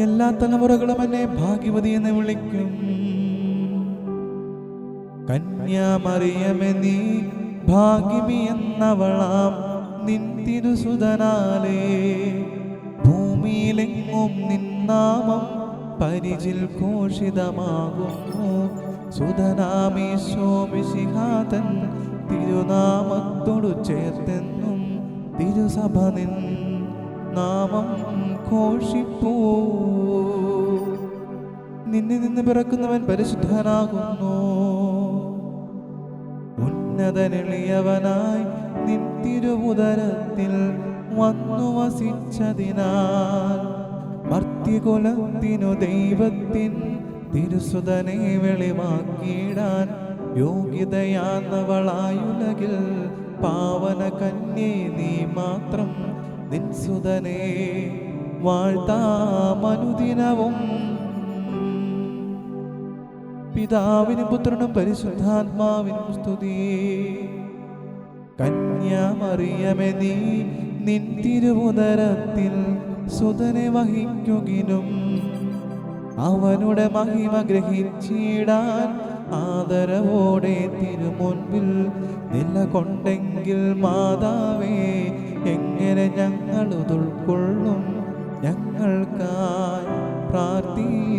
എല്ലാ തലമുറകളും എന്നെ ഭാഗ്യവതി എന്ന് വിളിക്കും. കന്യാമറിയമെന്നി നീ ഭാഗ്യമി എന്നവളാം നിൻ തിരുസുതനാലേ. ഭൂമിയിലെങ്ങും നിന്നാമം പരിചിൽ ഘോഷിതമാകുന്നു. സുതനാമീശോമിശിഹാതൻ തിരുനാമത്തോടു ചേർത്തെന്നും തിരുസഭ നിൻ നാമം ഘോഷിപ്പൂ. നിന്നെ നിന്ന് പിറക്കുന്നവൻ പരിശുദ്ധനാകുന്നു. ഉന്നതനെളിയവനായി നിൻ തിരുമുദരത്തിൽ വന്നു വസിച്ചതിനാൽ മർത്തികുലത്തിനു ദൈവത്തിൻ തിരുസുതനെ വെളിവാക്കിയിടാൻ യോഗ്യതയാന്നവളായുലകിൽ പാവന കന്യേ നീ മാത്രം നിൻ സുതനെ വാഴ്ത്താമനുദിനവും പിതാവിനും പുത്രനും പരിശുദ്ധാത്മാവിനും സ്തുതി. കന്യാമറിയമേ നീ നിൻ തിരുവുദരത്തിൽ സുതനെ വഹിക്കുകിനും. അവനുടെ മഹിമ ഗ്രഹിച്ചിടാൻ ആദരവോടെ തിരുമുൻപിൽ നിലകൊണ്ടെങ്കിൽ മാതാവേ എങ്ങനെ ഞങ്ങൾ ഉൾക്കൊള്ളും? ഞങ്ങൾക്കായി പ്രാർത്ഥിച്ചിടണമേ.